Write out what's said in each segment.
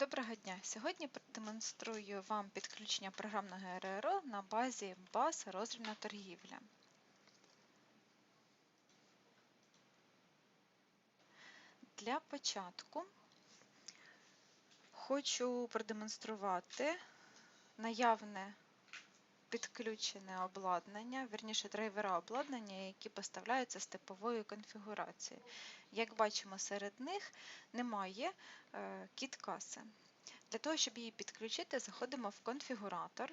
Доброго дня! Сьогодні продемонструю вам підключення програмного РРО на базі БАС розрібна торгівля. Для початку хочу продемонструвати наявне підключене обладнання, верніше драйвера обладнання, які поставляються з типовою конфігурацією. Як бачимо, серед них немає е, кіт-каси. Для того, щоб її підключити, заходимо в конфігуратор.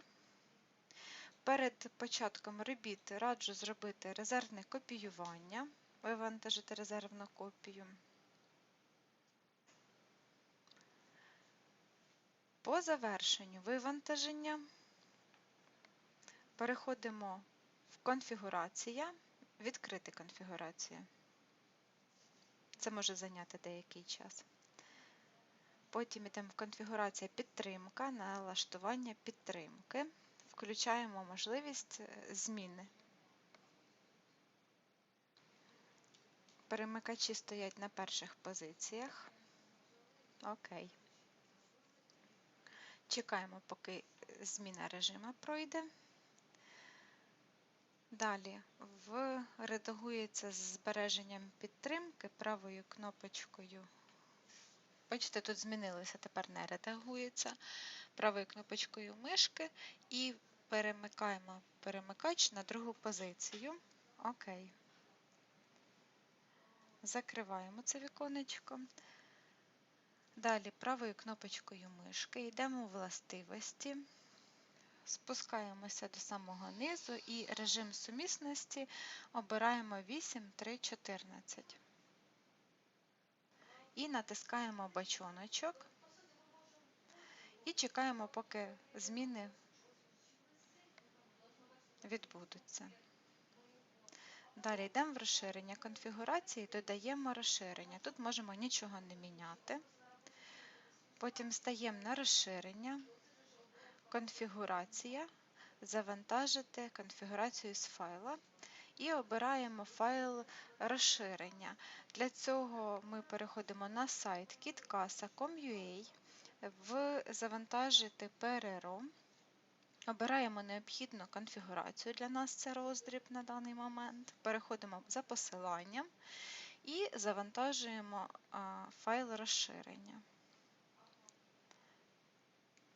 Перед початком робіт раджу зробити резервне копіювання, вивантажити резервну копію. По завершенню вивантаження переходимо в конфігурація, відкрити конфігурацію. Це може зайняти деякий час. Потім йдемо в конфігурація підтримка, налаштування підтримки. Включаємо можливість зміни. Перемикачі стоять на перших позиціях. Окей. Чекаємо, поки зміна режиму пройде. Далі в редагується з збереженням підтримки правою кнопочкою. Бачите, тут змінилося, тепер не редагується правою кнопочкою мишки і перемикаємо перемикач на другу позицію. Окей. Закриваємо це віконечко. Далі правою кнопочкою мишки йдемо у властивості. Спускаємося до самого низу і режим сумісності обираємо 8.3.14. І натискаємо бачоночок і чекаємо, поки зміни відбудуться. Далі йдемо в розширення конфігурації, додаємо розширення. Тут можемо нічого не міняти. Потім стаємо на розширення конфігурація, завантажити конфігурацію з файла і обираємо файл розширення. Для цього ми переходимо на сайт kitkasa.com.ua, в завантажити ПРРО. Обираємо необхідну конфігурацію, для нас це роздріб на даний момент. Переходимо за посиланням і завантажуємо файл розширення.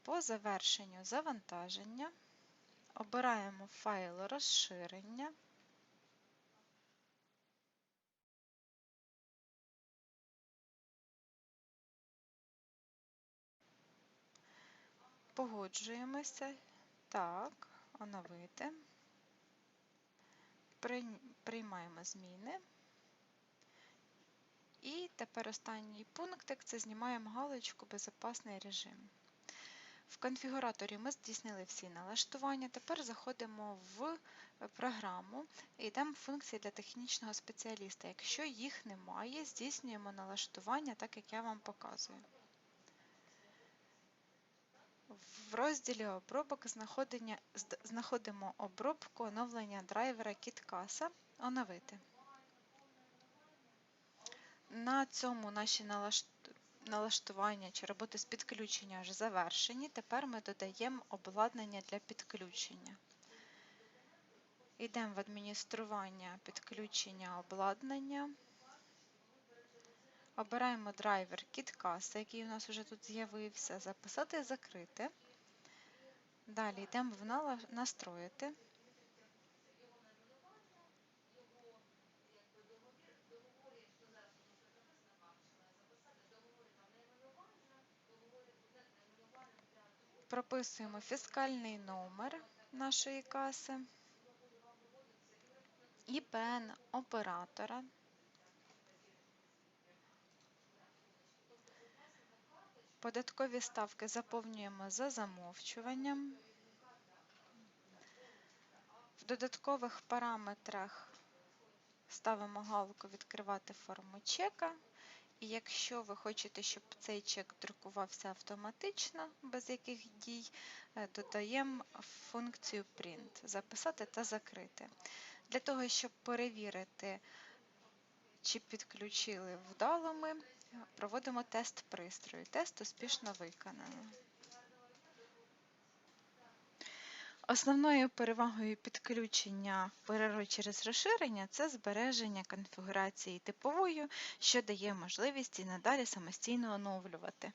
По завершенню завантаження обираємо файл розширення. Погоджуємося. Так, оновити. Приймаємо зміни. І тепер останній пунктик це знімаємо галочку Безпечний режим. В конфігураторі ми здійснили всі налаштування. Тепер заходимо в програму і в функції для технічного спеціаліста. Якщо їх немає, здійснюємо налаштування, так як я вам показую. В розділі обробок знаходимо обробку оновлення драйвера KitKasa Оновити. На цьому наші налаштування чи роботи з підключення вже завершені. Тепер ми додаємо обладнання для підключення. Йдемо в адміністрування підключення обладнання. Обираємо драйвер KitKasa, який у нас вже тут з'явився, записати закрити. Далі йдемо в настроїти. Прописуємо фіскальний номер нашої каси, ІПН оператора. Податкові ставки заповнюємо за замовчуванням. В додаткових параметрах ставимо галку Відкривати форму чека. І якщо ви хочете, щоб цей чек друкувався автоматично, без яких дій, е, додаємо функцію Print записати та закрити. Для того, щоб перевірити, чи підключили вдало ми Проводимо тест пристрою. Тест успішно виконано. Основною перевагою підключення ПРР через розширення це збереження конфігурації типовою, що дає можливість і надалі самостійно оновлювати.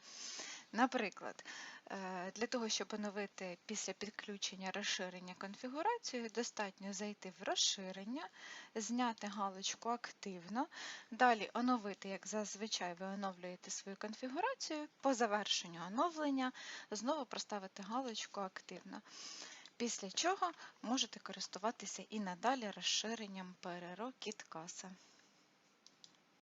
Наприклад, е, для того, щоб оновити після підключення розширення конфігурацію, достатньо зайти в розширення, зняти галочку Активно, далі оновити, як зазвичай ви оновлюєте свою конфігурацію, по завершенню оновлення знову проставити галочку Активно. Після чого можете користуватися і надалі розширенням KitKasa.